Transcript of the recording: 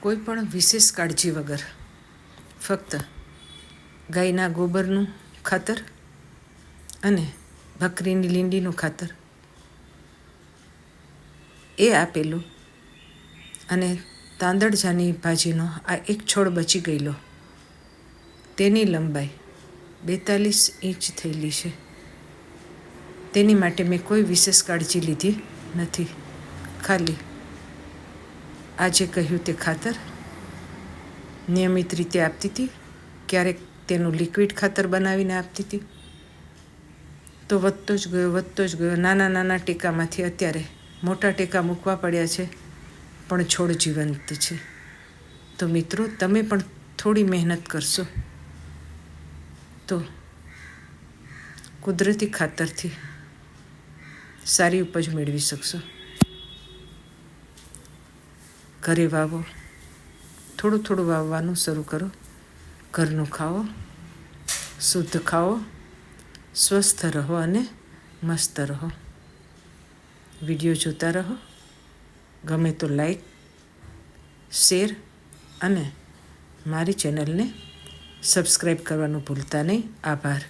કોઈ પણ વિશેષ કાળજી વગર. ફક્ત ગાયના ગોબરનું ખાતર અને બકરીની લીંડીનું ખાતર. એ આપેલું અને તાંદળજાની ભાજીનો આ એક છોડ બચી ગયેલો. તેની લંબાઈ બેતાલીસ ઇંચ થયેલી છે. તેની માટે મેં કોઈ વિશેષ કાળજી લીધી નથી. ખાલી આજે કહ્યું તે ખાતર નિયમિત રીતે આપતી હતી, ક્યારેક તેનું લિક્વિડ ખાતર બનાવીને આપતી હતી. તો વધતો જ ગયો, વધતો જ ગયો. નાના નાના ટેકામાંથી અત્યારે મોટા ટેકા મૂકવા પડ્યા છે, પણ છોડ જીવંત છે. તો મિત્રો, તમે પણ થોડી મહેનત કરશો. તો કુદરતી ખાતરથી સારી ઉપજ મેળવી શકશો. ઘરે વાવો. થોડું થોડું વાવવાનું શરૂ કરો. ઘરનું ખાઓ. શુદ્ધ ખાઓ. સ્વસ્થ રહો અને મસ્ત રહો. વીડિયો જોતા રહો. ગમે તો લાઈક શેર અને મારી ચેનલને સબસ્ક્રાઈબ કરવાનું ભૂલતા નહીં. આભાર.